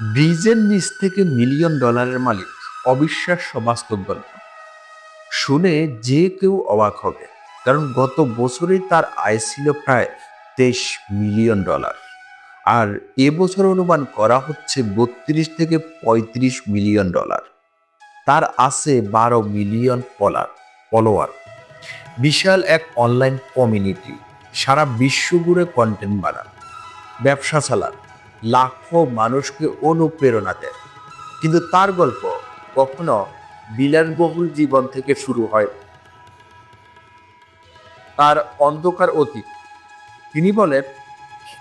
ব্রিজের নিচ থেকে মিলিয়ন ডলারের মালিক অবিশ্বাস্য বাস্তব গল্প। শুনে যে কেউ অবাক হবে, কারণ গত বছরে তার আয় ছিল প্রায় তেইশ মিলিয়ন ডলার আর এবছর অনুমান করা হচ্ছে বত্রিশ থেকে পঁয়ত্রিশ মিলিয়ন ডলার তার আছে বারো মিলিয়ন পলার ফলোয়ার বিশাল এক অনলাইন কমিউনিটি সারা বিশ্ব জুড়ে কন্টেন্ট বানান, ব্যবসা চালান। লাখো মানুষকে অনুপ্রেরণা দেয়। কিন্তু তার গল্প কখনো বিলাসবহুল জীবন থেকে শুরু হয় তার অন্ধকার অতীত, তিনি বলেন,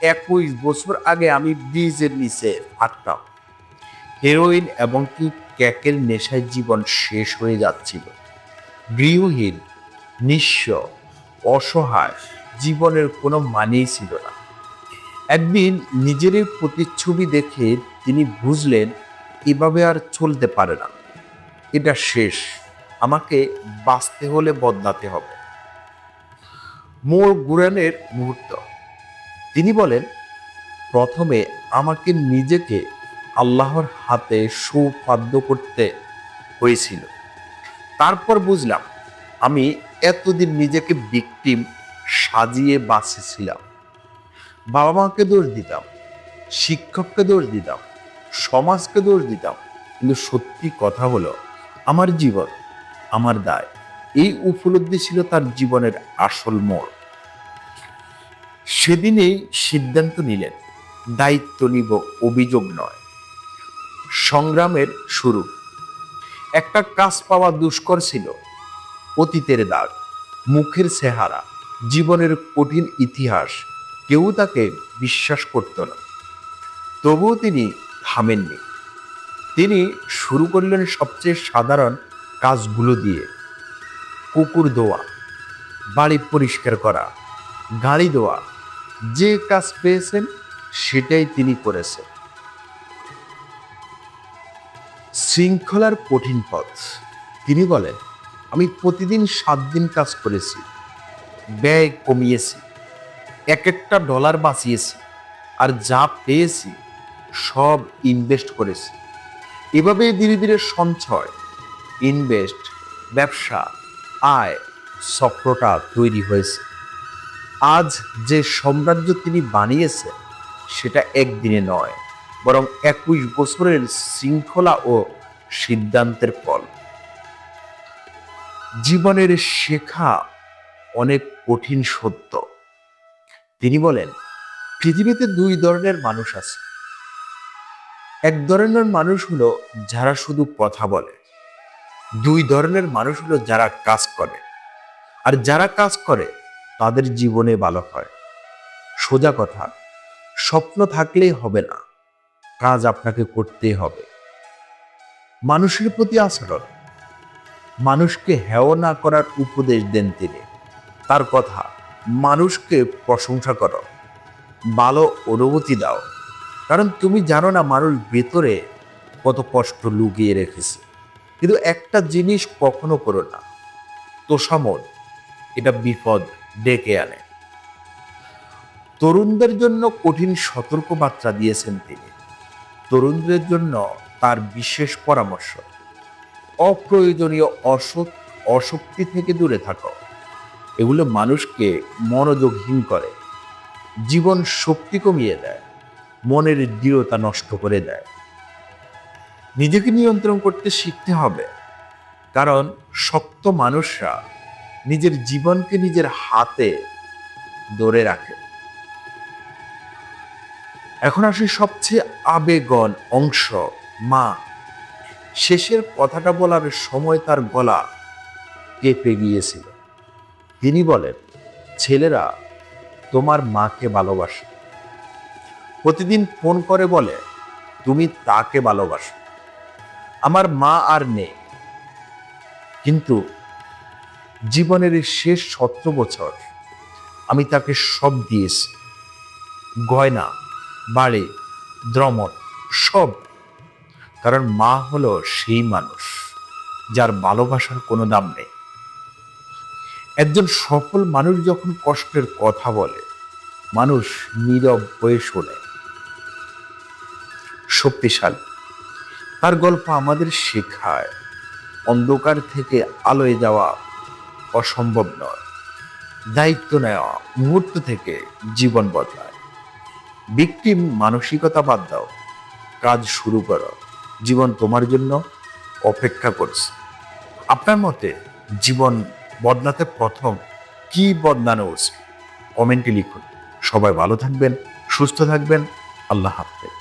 একুশ বছর আগে আমি ব্রিজের নিচে থাকতাম হেরোইন এবং কি ক্যাকের নেশায় জীবন শেষ হয়ে যাচ্ছিল। গৃহহীন, নিঃস্ব, অসহায়, জীবনের কোনো মানেই ছিল না। একদিন নিজেরই প্রতিচ্ছবি দেখে তিনি বুঝলেন, এভাবে আর চলতে পারে না। এটা শেষ। আমাকে বাঁচতে হলে বদলাতে হবে। মোর গুরানের মুহূর্ত। তিনি বলেন, প্রথমে আমাকে নিজেকে আল্লাহর হাতে সুপাদ্য করতে হয়েছিল। তারপর বুঝলাম, আমি এতদিন নিজেকে বিক্টিম সাজিয়ে বাঁচেছিলাম। বাবা মাকে দোষ দিতাম, শিক্ষককে দোষ দিতাম, সমাজকে দোষ দিতাম, কিন্তু সত্যি কথা হলো, আমার জীবন, আমার দায়, এই উপলব্ধি ছিল তার জীবনের আসল মোড়। সেদিনেই সিদ্ধান্ত নিলেন, দায়িত্ব নিব অভিযোগ নয়। সংগ্রামের শুরু। একটা কাজ পাওয়া দুষ্কর ছিল, অতীতের দাগ, মুখের চেহারা, জীবনের কঠিন ইতিহাস কেউ তাকে বিশ্বাস করত না। তবুও তিনি থামেননি। তিনি শুরু করলেন সবচেয়ে সাধারণ কাজগুলো দিয়ে। কুকুর দোয়া, বাড়ি পরিষ্কার করা, গাড়ি দোয়া, যে কাজ পেয়েছেন সেটাই তিনি করেছেন। শৃঙ্খলার কঠিন পথ। তিনি বলেন, আমি প্রতিদিন সাত দিন কাজ করেছি। ব্যয় কমিয়েছি। এক একটা ডলার বাঁচিয়েছি আর যা পেয়েছি সব ইনভেস্ট করেছি। এভাবে ধীরে ধীরে সঞ্চয় ইনভেস্ট ব্যবসা, আয় চক্রটা তৈরি হয়েছে। আজ যে সাম্রাজ্য তিনি বানিয়েছেন সেটা একদিনে নয়, বরং একুশ বছরের শৃঙ্খলা ও সিদ্ধান্তের ফল। জীবনের শেখা অনেক কঠিন সত্য। তিনি বলেন, পৃথিবীতে দুই ধরনের মানুষ আছে। এক ধরনের মানুষ হলো যারা শুধু কথা বলে। দুই ধরনের মানুষ হলো যারা কাজ করে। আর যারা কাজ করে, তাদের জীবনে ভালো হয়। সোজা কথা, স্বপ্ন থাকলেই হবে না, কাজ আপনাকে করতেই হবে। মানুষের প্রতি আচরণ, মানুষকে হেয় না করার উপদেশ দেন তিনি। তার কথা মানুষকে প্রশংসা করো, ভালো অনুভূতি দাও। কারণ তুমি জানো না মানুষ ভেতরে কত কষ্ট লুকিয়ে রেখেছে। কিন্তু একটা জিনিস কখনো করো না তোষামন এটা বিপদ ডেকে আনে। তরুণদের জন্য কঠিন সতর্কবার্তা দিয়েছেন তিনি। তরুণদের জন্য তার বিশেষ পরামর্শ, অপ্রয়োজনীয় অসৎ অশক্তি থেকে দূরে থাকো। এগুলো মানুষকে মনোযোগহীন করে। জীবন শক্তি কমিয়ে দেয়, মনের দৃঢ়তা নষ্ট করে দেয়। নিজেকে নিয়ন্ত্রণ করতে শিখতে হবে, কারণ শক্ত মানুষরা নিজের জীবনকে নিজের হাতে ধরে রাখে। এখন আসি সবচেয়ে আবেগন অংশ, মা। শেষের কথাটা বলার সময় তার গলা কেঁপে গিয়েছিল। তিনি বলেন, ছেলেরা তোমার মাকে ভালোবাসে। প্রতিদিন ফোন করে বলে, তুমি তাকে ভালোবাসো। আমার মা আর নেই। কিন্তু জীবনের শেষ সতেরো বছর আমি তাকে সব দিয়েছি। গয়না, বাড়ি দ্রমন সব। কারণ মা হলো সেই মানুষ যার ভালোবাসার কোনো দাম নেই। একজন সফল মানুষ যখন কষ্টের কথা বলে, মানুষ নীরব হয়ে শোনে। শক্তিশালী। তার গল্প আমাদের শেখায়, অন্ধকার থেকে আলোয় যাওয়া অসম্ভব নয়। দায়িত্ব নেওয়া মুহূর্ত থেকে জীবন বদলায়। বিক্রিম মানসিকতা বাদ দাও। কাজ শুরু করো। জীবন তোমার জন্য অপেক্ষা করছে। আপনার মতে জীবন বদলাতে প্রথম কি বদনানো উচিত? কমেন্টে লিখুন। সবাই ভালো থাকবেন সুস্থ থাকবেন। আল্লাহ হাফেজ।